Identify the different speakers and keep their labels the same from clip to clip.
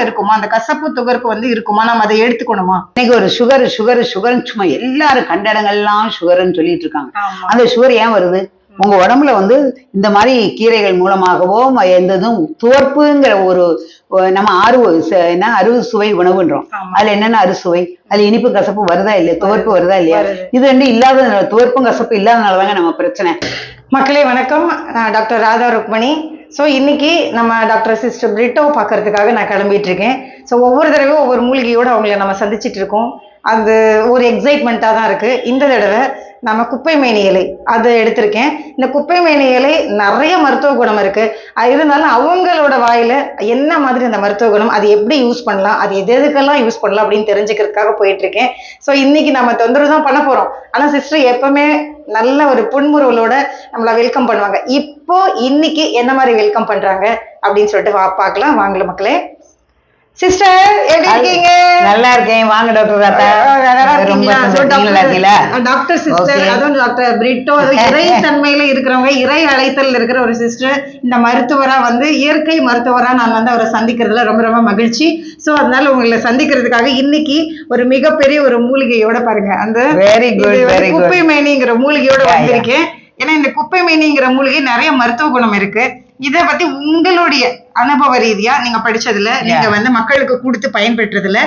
Speaker 1: இருக்குமா? அந்த கசப்பு துகர்ப்பு வந்து இருக்குமா? நம்ம அதை எடுத்துக்கணுமா?
Speaker 2: இன்னைக்கு ஒரு சுகர் சுகர் சுகர்னு சும்மா எல்லாரும் கண்ட இடங்கள்லாம் சுகர்னு சொல்லிட்டு இருக்காங்க. அந்த சுகர் ஏன் வருது? உங்க உடம்புல வந்து இந்த மாதிரி கீரைகள் மூலமாகவோ எந்த இதுவும் துவர்ப்புங்கிற ஒரு நம்ம ச- என்ன அறுவை சுவை உணவுன்றோம். அதுல என்னென்ன அறுசுவை அதுல இனிப்பு கசப்பு வருதா இல்லையா? துவர்ப்பு வருதா இல்லையா. இது ரெண்டு இல்லாத துவர்ப்பும் கசப்பு இல்லாதனாலதாங்க நம்ம பிரச்சனை.
Speaker 1: மக்களே வணக்கம். நான் டாக்டர் ராதா ருக்மணி. ஸோ இன்னைக்கு நம்ம டாக்டர் சிஸ்டர் பிரிட்டோ பார்க்கறதுக்காக நான் கிளம்பிட்டு இருக்கேன். ஸோ ஒவ்வொரு தடவையும் ஒவ்வொரு மூலிகையோடு அவங்கள நம்ம சந்திச்சிட்டு இருக்கோம். அது ஒரு எக்ஸைட்மெண்ட்டாக தான் இருக்குது இந்த தடவை நம்ம குப்பை மேனி இலை அதை எடுத்திருக்கேன். இந்த குப்பை மேனி இலை நிறைய மருத்துவ குணம் இருக்குது அது இருந்தாலும் அவங்களோட வாயில் என்ன மாதிரி அந்த மருத்துவ குணம் அது எப்படி யூஸ் பண்ணலாம் அது எது எதுக்கெல்லாம் யூஸ் பண்ணலாம் அப்படின்னு தெரிஞ்சுக்கிறதுக்காக போயிட்டுருக்கேன். ஸோ இன்றைக்கி நம்ம தொந்தரவு தான் பண்ண போகிறோம் ஆனால் சிஸ்டர் எப்போவுமே நல்ல ஒரு புன்முறுவலோட நம்மளை வெல்கம் பண்ணுவாங்க. இப்போ இன்னைக்கு என்ன மாதிரி வெல்கம் பண்ணுறாங்க அப்படின்னு சொல்லிட்டு வா பார்க்கலாம். வாங்கல மக்களே. சிஸ்டர் எப்படி இருக்கீங்க?
Speaker 2: நல்லா இருக்கேன். வாங்க டாக்டர் ராதா ரொம்ப
Speaker 1: டாக்டர் சிஸ்டர். அதுவும் டாக்டர் பிரிட்டோ இறை தன்மையில இருக்கிறவங்க இறை அழைத்தல் இருக்கிற ஒரு சிஸ்டர் இந்த மருத்துவரா வந்து இயற்கை மருத்துவரா நான் வந்து அவரை சந்திக்கிறதுல ரொம்ப ரொம்ப மகிழ்ச்சி. சோ அதனால உங்களை சந்திக்கிறதுக்காக இன்னைக்கு ஒரு மிகப்பெரிய ஒரு மூலிகையோட பாருங்க. அந்த வந்து
Speaker 2: very good.
Speaker 1: குப்பை மேனிங்கிற மூலிகையோட. வந்திருக்கேன். ஏன்னா இந்த குப்பை மேனிங்கிற மூலிகை நிறைய மருத்துவ குணம் இருக்கு. இத பத்தி உங்களுடைய அனுபவ ரீதியா நீங்க படிச்சதுல நீங்க. வந்து மக்களுக்கு கொடுத்து பயன்பெற்றதுல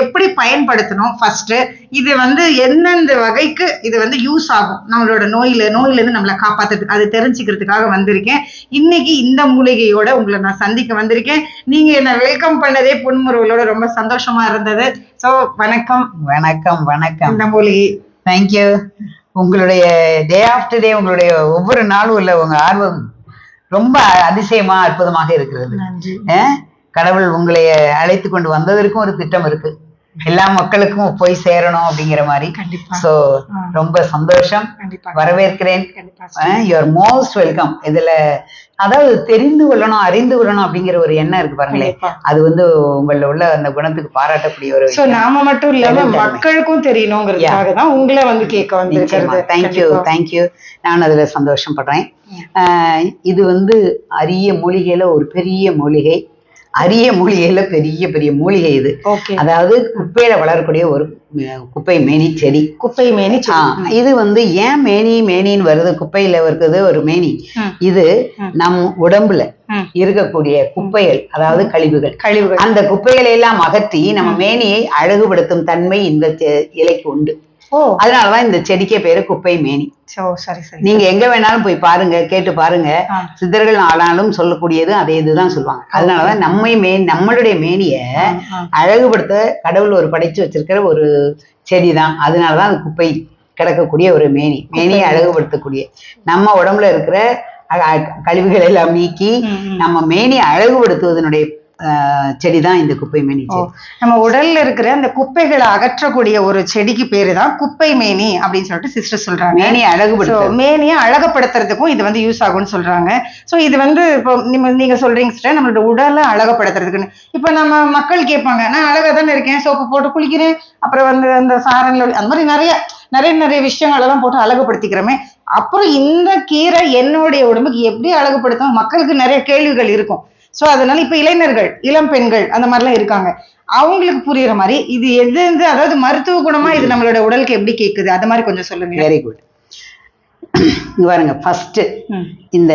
Speaker 1: எப்படி பயன்படுத்தணும் ஃபர்ஸ்ட் இது வந்து எந்தெந்த வகைக்கு இது வந்து யூஸ் ஆகும்? நம்மளோட நோயில நோயில இருந்து நம்மளை காப்பாத்துறதுக்கு அது தெரிஞ்சுக்கிறதுக்காக வந்திருக்கேன். இன்னைக்கு இந்த மூலிகையோட உங்களை நான் சந்திக்க வந்திருக்கேன். நீங்க என்ன வெல்கம் பண்ணதே புன்முறுவலோட ரொம்ப சந்தோஷமா இருந்தது. சோ வணக்கம்.
Speaker 2: வணக்கம் வணக்கம்.
Speaker 1: இந்த மூலிகை.
Speaker 2: தேங்க்யூ உங்களுடைய டே ஆஃப்டர் டே உங்களுடைய ஒவ்வொரு நாளும் உள்ள உங்க ஆர்வம் ரொம்ப அதிசயமா அற்புதமாக இருக்கிறது. கடவுள் உங்களை அழைத்து கொண்டு வந்ததற்கும் ஒரு திட்டம் இருக்கு. எல்லா மக்களுக்கும் போய் சேரணும் அப்படிங்கிற மாதிரி.
Speaker 1: கண்டிப்பா.
Speaker 2: சோ. ரொம்ப சந்தோஷம். வரவேற்கிறேன்.
Speaker 1: கண்டிப்பா
Speaker 2: யூ ஆர் மோஸ்ட் வெல்கம் இதுல அதாவது தெரிந்து கொள்ளணும் அறிந்து கொள்ளணும் அப்படிங்கிற ஒரு எண்ணம் இருக்கு பாருங்களேன். அது வந்து உங்கள உள்ள அந்த குணத்துக்கு பாராட்டக்கூடிய ஒரு
Speaker 1: சோ நாம மட்டும் இல்லாம. மக்களுக்கும் தெரியணுங்கிறதுக்காக தான் உங்களை வந்து கேட்க வந்திருக்கிறது.
Speaker 2: தேங்க்யூ. தேங்க்யூ நான் அதுல சந்தோஷப்படுறேன். ஆஹ் இது வந்து அரிய மூலிகையில ஒரு பெரிய மூலிகை. அரிய மூலிகையில பெரிய பெரிய மூலிகை இது. அதாவது குப்பையில வளரக்கூடிய ஒரு குப்பை மேனி செடி.
Speaker 1: குப்பை மேனி
Speaker 2: இது வந்து ஏன் மேனி மேனின்னு வருது? குப்பையில இருக்குது ஒரு மேனி. இது நம் உடம்புல. இருக்கக்கூடிய குப்பைகள் அதாவது கழிவுகள்.
Speaker 1: கழிவுகள்.
Speaker 2: அந்த குப்பைகளை எல்லாம் அகற்றி நம்ம மேனியை அழகுபடுத்தும் தன்மை இந்த இலைக்கு உண்டு. அதனாலதான் இந்த செடிக்கே பேரு குப்பை மேனி.
Speaker 1: சோ சரி சரி.
Speaker 2: நீங்க எங்க வேணாலும் போய் பாருங்க கேட்டு பாருங்க. சித்தர்கள் ஆனாலும் சொல்லக்கூடியது அதே இதுதான் சொல்லுவாங்க. அதனாலதான் நம்மை மே நம்மளுடைய மேனிய. அழகுபடுத்த கடவுள் ஒரு படைச்சு வச்சிருக்கிற ஒரு செடி தான் அதனாலதான் அது குப்பை கிடக்கக்கூடிய ஒரு மேனி. மேனியை அழகுபடுத்தக்கூடிய. நம்ம உடம்புல இருக்கிற கழிவுகள் எல்லாம் நீக்கி. நம்ம மேனியை அழகுபடுத்துவதனுடைய செடி தான் இந்த குப்பை மேனி
Speaker 1: நம்ம உடல்ல இருக்கிற அந்த குப்பைகளை அகற்றக்கூடிய ஒரு செடிக்கு பேரு தான் குப்பை மேனி அப்படின்னு சொல்லிட்டு சிஸ்டர் சொல்றாங்க.
Speaker 2: மேனியை அழகுபடுத்த
Speaker 1: மேனியை அழகுபடுத்துறதுக்கும் இது வந்து யூஸ் ஆகும்னு சொல்றாங்க. சோ இது வந்து இப்போ நீங்க சொல்றீங்க சிஸ்டர் நம்மளோட உடலை அழகுபடுத்துறதுக்குன்னு. இப்போ நம்ம மக்கள் கேட்பாங்க நான் அழகா தானே இருக்கேன் சோப்பு போட்டு குளிக்கிறேன் அப்புறம் வந்து அந்த சாரங்கள் அந்த மாதிரி நிறைய நிறைய நிறைய விஷயங்கள் எல்லாம் போட்டு அழகுபடுத்திக்கிறோமே. அப்புறம் இந்த கீரை என்னுடைய உடம்புக்கு எப்படி அழகுபடுத்தும்? மக்களுக்கு நிறைய கேள்விகள் இருக்கும். சோ அதனால இப்ப இளைஞர்கள் இளம் பெண்கள் அந்த மாதிரிலாம் இருக்காங்க. அவங்களுக்கு புரியுற மாதிரி இது எது எது அதாவது மருத்துவ குணமா இது நம்மளோட உடலுக்கு எப்படி கேக்குது? அது மாதிரி கொஞ்சம் சொல்லுங்க.
Speaker 2: வெரி குட் பாருங்க ஃபர்ஸ்ட். இந்த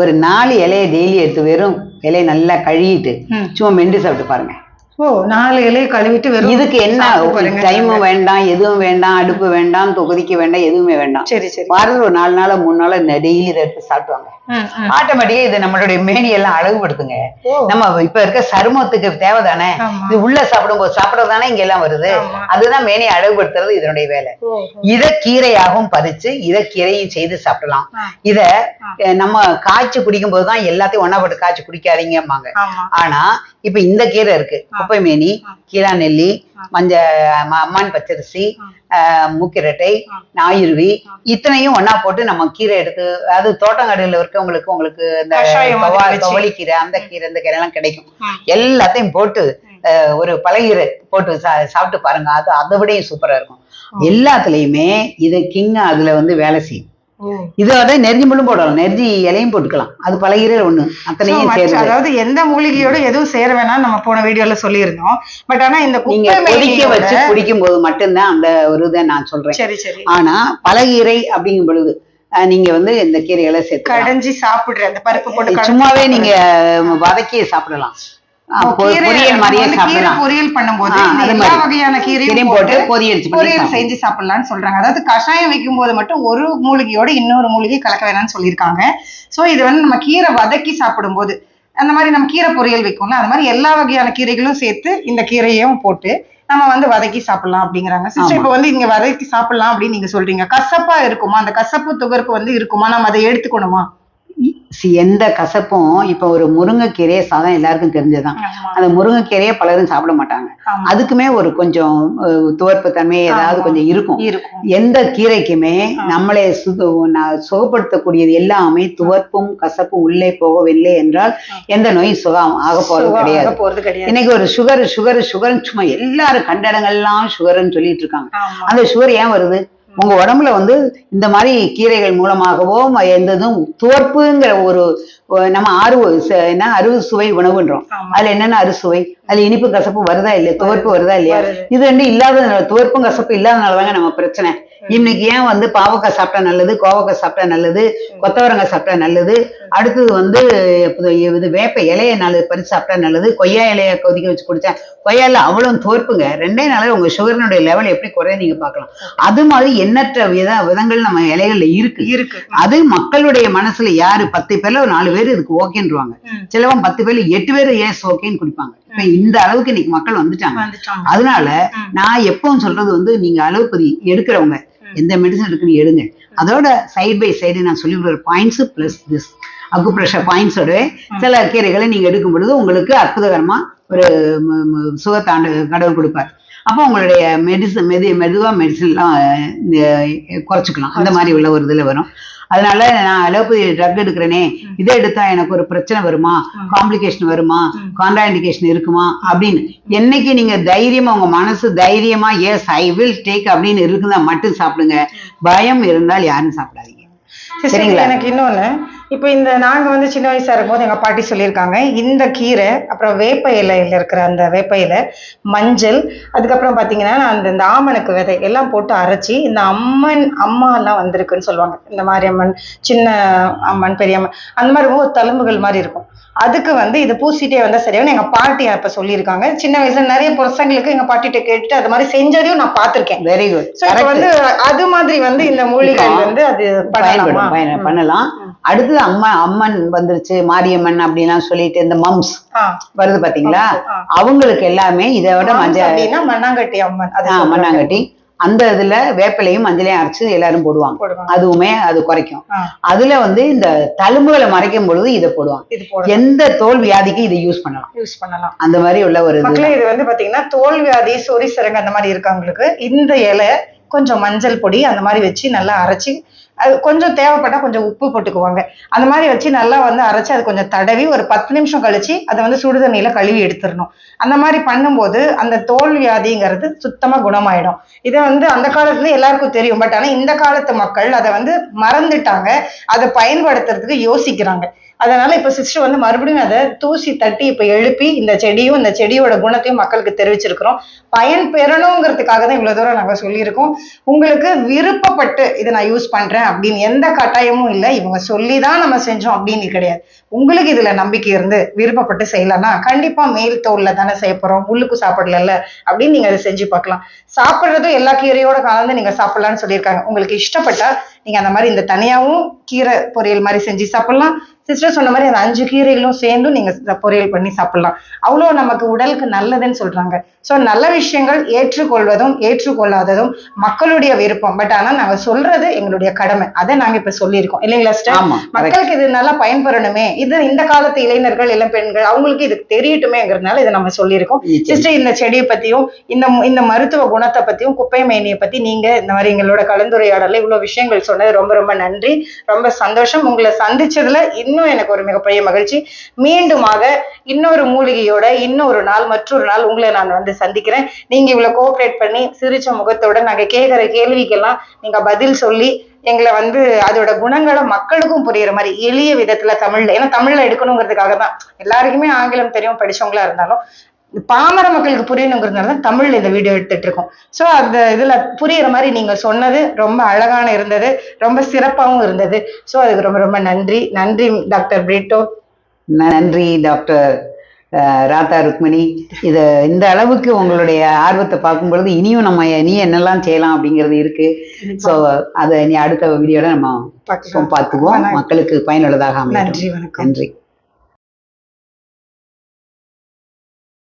Speaker 2: ஒரு நாலு இலையை டெய்லி எடுத்து வெறும் இலையை நல்லா கழுவிட்டு. சும்மா மெண்டு சாப்பிட்டு பாருங்க.
Speaker 1: ஓ நாலு இலையை கழுவிட்டு வெறும்
Speaker 2: இதுக்கு என்ன. டைமும் வேண்டாம் எதுவும் வேண்டாம் அடுப்பு வேண்டாம் தொகுதிக்கு வேண்டாம் எதுவுமே வேண்டாம்.
Speaker 1: சரி சரி.
Speaker 2: வாரத்தில் ஒரு நாலு நாள் மூணு நாள் டெய்லி இதை எடுத்து சாப்பிடுவாங்க. ஆட்டோமேட்டிக்கா இது நம்மளுடைய மேனியெல்லாம் அழகுபடுத்துங்க.
Speaker 1: ஓ.
Speaker 2: நம்ம இப்ப இருக்க சருமத்துக்கு தேவைதானே?
Speaker 1: ஆமா.
Speaker 2: இது உள்ள சாப்பிடும்போது சாப்பிடறதானே இங்க எல்லாம் வருது. அதுதான் மேனியை அழகுபடுத்துறது இதனுடைய வேலை. இத கீரையாகவும் பறிச்சு இத கீரையும் செய்து சாப்பிடலாம். இத நம்ம காய்ச்சி குடிக்கும் போதுதான் எல்லாத்தையும் ஒண்ணா போட்டு காய்ச்சி குடிக்காதீங்கம்பாங்க. ஆனா இப்ப இந்த கீரை இருக்கு. குப்பை மேனி கீழா நெல்லி மஞ்ச அம்மான் பச்சரிசி மூக்கிரட்டை ஞாயிறுவி இத்தனையும் ஒண்ணா போட்டு நம்ம கீரை எடுத்து அது தோட்டங்காடுல இருக்கவங்களுக்கு உங்களுக்கு இந்த கீரை அந்த கீரை இந்த கீரை எல்லாம் கிடைக்கும். எல்லாத்தையும் போட்டு ஒரு பழகீரை போட்டு சா- சாப்பிட்டு பாருங்க. அது அதை விடையும் சூப்பரா இருக்கும். எல்லாத்துலயுமே இது கிங் அதுல வந்து வேலை செய்யும். இதோட நெருஞ்சி முள்ளும் போடலாம். நெருஞ்சி இலையும் போட்டுக்கலாம். அது பழகிறதுல ஒண்ணு. அத்தனையும் சேர்ந்து
Speaker 1: அதாவது எந்த மூலிகையோட எதுவும் சேர வேணாம் நம்ம போன வீடியோல சொல்லியிருந்தோம். பட் ஆனா இந்த
Speaker 2: நீங்க கொதிக்க வச்சு குடிக்கும் போது மட்டும்தான் அந்த ஒரு இதை நான் சொல்றேன்.
Speaker 1: சரி சரி.
Speaker 2: ஆனா பலகீரை அப்படிங்கும் பொழுது நீங்க வந்து இந்த கீரைகளை சேர்த்து
Speaker 1: கடைஞ்சி சாப்பிடுற அந்த பருப்பு போட்டு
Speaker 2: சும்மாவே. நீங்க வதக்கி சாப்பிடலாம். பொரியல் மாதிரியே சாப்பிடலாம்.
Speaker 1: பொரியல் பண்ணும்போது எல்லா. வகையான
Speaker 2: கீரையும் போட்டு பொரியல்
Speaker 1: பொரியல். செஞ்சு சாப்பிடலாம்னு சொல்றாங்க. அதாவது கஷாயம் வைக்கும் போது மட்டும் ஒரு மூலிகையோட இன்னொரு மூலிகை கலக்க வேணாம்னு சொல்லியிருக்காங்க. சோ இது வந்து நம்ம கீரை வதக்கி சாப்பிடும்போது அந்த மாதிரி நம்ம கீரை பொரியல் வைக்கும்ல அந்த மாதிரி எல்லா வகையான கீரைகளும் சேர்த்து இந்த கீரையும் போட்டு நம்ம வந்து வதக்கி சாப்பிடலாம் அப்படிங்கிறாங்க. சிஸ்டர். இப்போ வந்து இங்க வதக்கி சாப்பிடலாம் அப்படின்னு நீங்க சொல்றீங்க. கசப்பா இருக்குமா? அந்த கசப்பு துகர்ப்பு வந்து இருக்குமா? நம்ம அதை எடுத்துக்கணுமா?
Speaker 2: சி எந்த கசப்பும் இப்ப ஒரு முருங்கைக்கீரையை சாதம் எல்லாருக்கும் தெரிஞ்சதுதான். அந்த முருங்கைக்கீரையை பலரும் சாப்பிட மாட்டாங்க. அதுக்குமே ஒரு கொஞ்சம் துவர்ப்பு தன்மை ஏதாவது. கொஞ்சம் இருக்கும். எந்த கீரைக்குமே நம்மளை சுகப்படுத்தக்கூடியது எல்லாமே துவர்ப்பும் கசப்பும் உள்ளே போகவில்லை என்றால் எந்த நோயும் சுகம் ஆக போறது கிடையாது. இன்னைக்கு ஒரு சுகர் சுகர் சுகர்னு சும்மா எல்லாரும் கண்ட இடங்கள்லாம் சுகர்னு சொல்லிட்டு இருக்காங்க. அந்த சுகர் ஏன் வருது? உங்க உடம்புல வந்து இந்த மாதிரி கீரைகள் மூலமாகவோ எந்த இதுவும் துவர்ப்புங்கிற ஒரு நம்ம அறுவை என்ன அறுவை சுவை உணவுன்றோம். அதுல என்னென்ன அறுசுவை அதுல இனிப்பு கசப்பு வருதா இல்லையா? துவர்ப்பு வருதா இல்லையா. இது ரெண்டு இல்லாததுனால துவர்ப்பும் கசப்பு இல்லாதனாலதாங்க நம்ம பிரச்சனை. இன்னைக்கு ஏன் வந்து பாவக்காய் சாப்பிட்டா நல்லது கோவக்காய் சாப்பிட்டா நல்லது கொத்தவரங்காய் சாப்பிட்டா நல்லது அடுத்தது வந்து இது- வேப்ப இலைய நாலு பறிச்சு சாப்பிட்டா நல்லது கொய்யா இலைய கொதிக்க வச்சு குடிச்சா கொய்யா இலை அவ்வளவு தோற்புங்க. ரெண்டே நாளில் உங்க சுகரினுடைய லெவல் எப்படி குறைய நீங்க பார்க்கலாம். அது மாதிரி எண்ணற்ற வித விதங்கள் நம்ம இலைகள்ல இருக்கு.
Speaker 1: இருக்கு.
Speaker 2: அது மக்களுடைய மனசுல யாரு பத்து பேர்ல ஒரு நாலு பேர் இதுக்கு ஓகேன்றுவாங்க. சிலவன் பத்து பேர்ல எட்டு பேர் ஏஸ் ஓகேன்னு குடிப்பாங்க. இப்ப இந்த அளவுக்கு இன்னைக்கு மக்கள் வந்துட்டாங்க. அதனால. நான் எப்பவும் சொல்றது வந்து நீங்க அலோபதி எடுக்கிறவங்க. எந்த மெடிசன் எடுக்கணும் எடுங்க. அதோட சைடு பை சைடு நான் சொல்லி கொடுக்குற பாயிண்ட்ஸ் பிளஸ் திஸ் அக்குப்ரெஷர் பாயிண்ட்ஸோட சில கீரைகளை நீங்க எடுக்கும் பொழுது உங்களுக்கு அற்புதகரமா ஒரு சுகத்தாண்டு கடவுள் கொடுப்பார். அப்போ உங்களுடைய மெடிசன் மெது மெதுவா மெடிசன்லாம் குறைச்சிக்கலாம். அந்த மாதிரி உள்ள ஒரு இதுல வரும். அதனால நான் அலோபதி ட்ரக் எடுக்கிறேனே இதை எடுத்தா எனக்கு ஒரு பிரச்சனை வருமா? காம்ப்ளிகேஷன் வருமா? கான்ட்ராண்டிகேஷன் இருக்குமா? அப்படின்னு. என்னைக்கு நீங்க தைரியமா உங்க மனசு தைரியமா எஸ் ஐ வில் டேக் அப்படின்னு இருக்குதா மட்டும் சாப்பிடுங்க. பயம் இருந்தால் யாரும் சாப்பிடாதீங்க. சரிங்களா?
Speaker 1: எனக்கு இன்னொன்னு. இப்போ இந்த நாங்க வந்து சின்ன வயசா இருக்கும்போது எங்க பாட்டி சொல்லியிருக்காங்க இந்த கீரை அப்புறம் வேப்ப இலையில இருக்கிற அந்த வேப்ப இலை மஞ்சள் அதுக்கப்புறம் பாத்தீங்கன்னா அந்த இந்த ஆமணக்கு விதை எல்லாம் போட்டு அரைச்சி இந்த அம்மன் அம்மா எல்லாம் வந்திருக்குன்னு சொல்லுவாங்க. இந்த மாதிரி அம்மன் சின்ன அம்மன் பெரிய அம்மன் அந்த மாதிரி ஒரு தழும்புகள் மாதிரி இருக்கும். அதுக்கு வந்து இது பூசிட்டே வந்தா சரியாகும் எங்க பாட்டி அப்ப சொல்லியிருக்காங்க. சின்ன வயசுல நிறைய பசங்களுக்கு எங்க பாட்டிகிட்ட கேட்டுட்டு அது மாதிரி செஞ்சதையும் நான் பார்த்திருக்கேன்.
Speaker 2: வெரி குட்
Speaker 1: இப்போ வந்து அது மாதிரி வந்து இந்த மூலிகை வந்து அது பண்ணலாமா?
Speaker 2: பண்ணலாம். அடுத்தது அம்மா அம்மன் வந்துருச்சு மாரியம்மன் அப்படிலாம் சொல்லிட்டு இந்த மம்ஸ் வருது பாத்தீங்களா. அவங்களுக்கு எல்லாமே இதை விட மஞ்சள்
Speaker 1: மண்ணாங்கட்டி அம்மன்.
Speaker 2: மண்ணாங்கட்டி. அந்த இதுல வேப்பிலையும் மஞ்சளையும் அரைச்சு எல்லாரும் போடுவாங்க. அதுவுமே அது குறைக்கும். அதுல வந்து இந்த தழும்புகளை மறைக்கும் பொழுது இதை போடுவாங்க. எந்த தோல் வியாதிக்கு இதை யூஸ் பண்ணலாம்.
Speaker 1: யூஸ் பண்ணலாம்.
Speaker 2: அந்த மாதிரி உள்ள ஒரு இது
Speaker 1: வந்து பாத்தீங்கன்னா தோல் வியாதி சொறி சிறங்கு அந்த மாதிரி இருக்கவங்களுக்கு இந்த இலை கொஞ்சம் மஞ்சள் பொடி அந்த மாதிரி வச்சு நல்லா அரைச்சி அது கொஞ்சம் தேவைப்பட்டா கொஞ்சம் உப்பு போட்டுக்குவாங்க. அந்த மாதிரி வச்சு நல்லா வந்து அரைச்சி அது கொஞ்சம் தடவி ஒரு பத்து நிமிஷம் கழிச்சு அதை வந்து சுடுதண்ணியில கழுவி எடுத்துடணும். அந்த மாதிரி பண்ணும்போது அந்த தோல் வியாதிங்கிறது சுத்தமா குணமாயிடும். இதை வந்து அந்த காலத்துல எல்லாருக்கும் தெரியும். பட் ஆனா இந்த காலத்து மக்கள் அதை வந்து மறந்துட்டாங்க. அதை பயன்படுத்துறதுக்கு யோசிக்கிறாங்க. அதனால இப்ப சிஸ்டர் வந்து மறுபடியும் அதை தூசி தட்டி இப்ப எழுப்பி இந்த செடியும் இந்த செடியோட குணத்தையும் மக்களுக்கு தெரிவிச்சிருக்கிறோம். பயன் பெறணுங்கிறதுக்காக தான் இவ்வளவு தூரம் நாங்க சொல்லியிருக்கோம். உங்களுக்கு விருப்பப்பட்டு இதை நான் யூஸ் பண்றேன் அப்படின்னு எந்த கட்டாயமும் இல்லை. இவங்க சொல்லி தான் நம்ம செஞ்சோம் அப்படின்னு கிடையாது. உங்களுக்கு இதுல நம்பிக்கை இருந்து விருப்பப்பட்டு செய்யலாம்னா கண்டிப்பா மேல் தோல்ல தானே செய்ய போறோம். உள்ளுக்கு சாப்பிடல அப்படின்னு நீங்க அதை செஞ்சு பார்க்கலாம். சாப்பிடுறதும் எல்லா கீரையோட கலந்து நீங்க சாப்பிடலாம்னு சொல்லியிருக்காங்க. உங்களுக்கு இஷ்டப்பட்டா நீங்க அந்த மாதிரி இந்த தனியாவும் கீரை பொரியல் மாதிரி செஞ்சு சாப்பிடலாம். சிஸ்டர் சொன்ன மாதிரி அந்த அஞ்சு கீரைகளும் சேர்ந்தும் நீங்க பொரியல் பண்ணி சாப்பிடலாம். அவ்வளோ நமக்கு உடலுக்கு நல்லதுன்னு சொல்றாங்க. ஸோ நல்ல விஷயங்கள் ஏற்றுக்கொள்வதும் ஏற்றுக்கொள்ளாததும் மக்களுடைய விருப்பம். பட் ஆனா நாங்க சொல்றது எங்களுடைய கடமை. அதை நாங்க இப்ப சொல்லியிருக்கோம். இல்லைங்களா சிஸ்டர். மக்களுக்கு இது நல்லா பயன்பெறணுமே. இது இந்த காலத்து இளைஞர்கள் இளம் பெண்கள் அவங்களுக்கு இது தெரியட்டுமேங்கிறதுனால இதை நம்ம சொல்லியிருக்கோம். சிஸ்டர் இந்த செடியை பத்தியும் இந்த இந்த மருத்துவ குணத்தை பத்தியும் குப்பை மேனியை பத்தி நீங்க இந்த மாதிரி எங்களோட கலந்துரையாடல இவ்வளவு விஷயங்கள் சொன்னது ரொம்ப ரொம்ப நன்றி. ரொம்ப சந்தோஷம். உங்களை சந்திச்சதுல இன்னும் எனக்கு ஒரு மிகப்பெரிய மகிழ்ச்சி. மீண்டுமாக இன்னொரு மூலிகையோட இன்னொரு நாள் மற்றொரு நாள் உங்களை நான் வந்து சந்திக்கிறேன். நீங்க இவ்வளவு கோஆப்ரேட் பண்ணி சிரிச்ச முகத்தோட நாங்க கேட்கிற கேள்விக்கெல்லாம் நீங்க பதில் சொல்லி எங்களை வந்து அதோட குணங்களை மக்களுக்கும் புரியுற மாதிரி எளிய விதத்துல தமிழ்ல ஏன்னா தமிழ்ல எடுக்கணுங்கிறதுக்காக தான் எல்லாருக்குமே ஆங்கிலம் தெரியும் படிச்சவங்களா இருந்தாலும். பாமர மக்களுக்கு புரியணுங்கிறதுனால தான் தமிழ்ல இந்த வீடியோ எடுத்துட்டு இருக்கோம் ஸோ அந்த இதுல புரியுற மாதிரி நீங்க சொன்னது ரொம்ப அழகான இருந்தது ரொம்ப சிறப்பாகவும் இருந்தது. ஸோ அதுக்கு ரொம்ப ரொம்ப நன்றி. நன்றி டாக்டர் பிரிட்டோ.
Speaker 2: நன்றி டாக்டர் ராதா ருக்மணி. இத இந்த அளவுக்கு உங்களுடைய ஆர்வத்தை பார்க்கும் பொழுது இனியும் நம்ம இனி என்னெல்லாம் செய்யலாம் அப்படிங்கிறது இருக்கு. ஸோ அதை இனி அடுத்த வீடியோல நம்ம. பார்த்துக்குவோம். மக்களுக்கு பயனுள்ளதாக அமையும்
Speaker 1: நன்றி வணக்கம்.
Speaker 2: நன்றி.